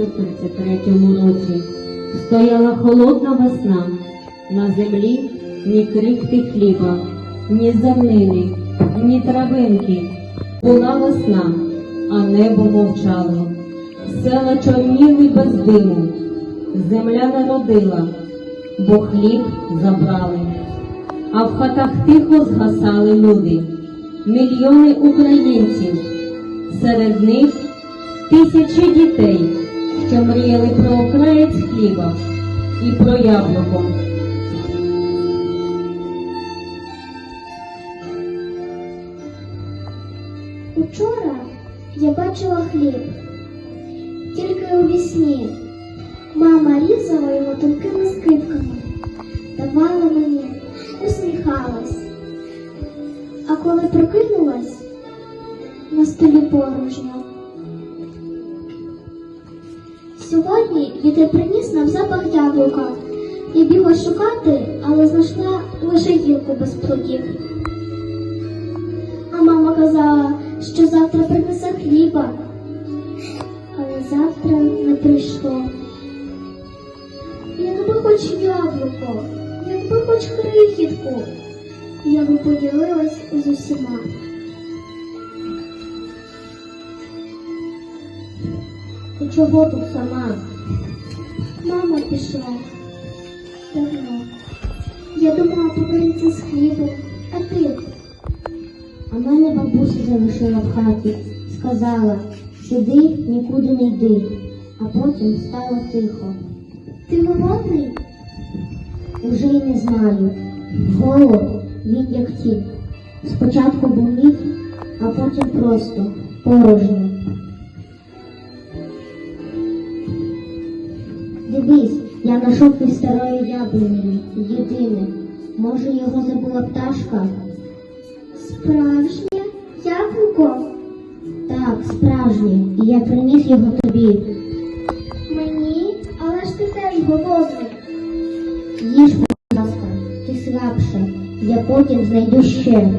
У 33-му році стояла холодна весна, на землі ні крихти хліба, ні зернини, ні травинки. Була весна, а небо мовчало. Села чорніли без диму, земля не родила, бо хліб забрали. А в хатах тихо згасали люди, мільйони українців, серед них тисячі дітей, що мріяли про окраєць хліба і про яблуко. Учора я бачила хліб, тільки у вісні. Мама різала його тонкими скибками, давала мені, усміхалась. А коли прокинулась, на столі порожньо. Сьогодні вітер приніс нам запах яблука. Я бігла шукати, але знайшла лише гілку без плодів. А мама казала, що завтра принесе хліба, але завтра не прийшло. Якби хоч яблуко, якби хоч крихітку, я би поділилась з усіма. Чого тут сама? Мама пішла. Давно. Я думала повернеться з хлібом, а ти? А мене бабуся залишила в хаті, сказала, сиди, нікуди не йди, а потім стало тихо. Ти голодний? Уже й не знаю. Голод, він як тік. Спочатку був міг, а потім просто порожньо. Я знайшов під старою яблунею, єдине. Може, його забула пташка? Справжнє яблуко? Так, справжнє. І я приніс його тобі. Мені? Але ж ти теж голодний. Їж, будь ласка, ти слабше. Я потім знайду ще.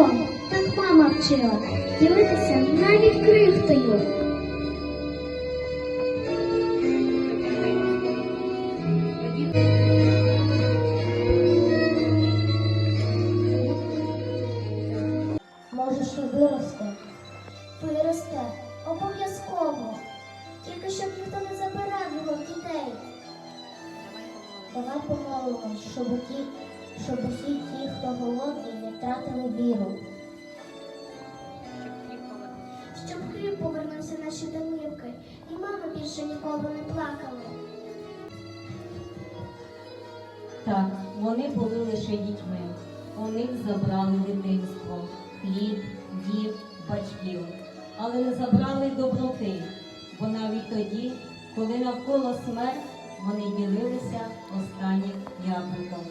Разом. Так мама вчила. Ділитися навіть крихтою. Може, що виросте? Виросте. Обов'язково. Тільки щоб ніхто не забирав його в дітей. Давай помолимось, щоб ті, щоб усі ті, хто голодний, не втратили віру. Щоб хліб повернувся наші домівки, і мама більше ніколи не плакала. Так, вони були лише дітьми. У них забрали дитинство, хліб, дів, батьків, але не забрали доброти, бо навіть тоді, коли навколо смерть, вони ділилися останнім яблуком.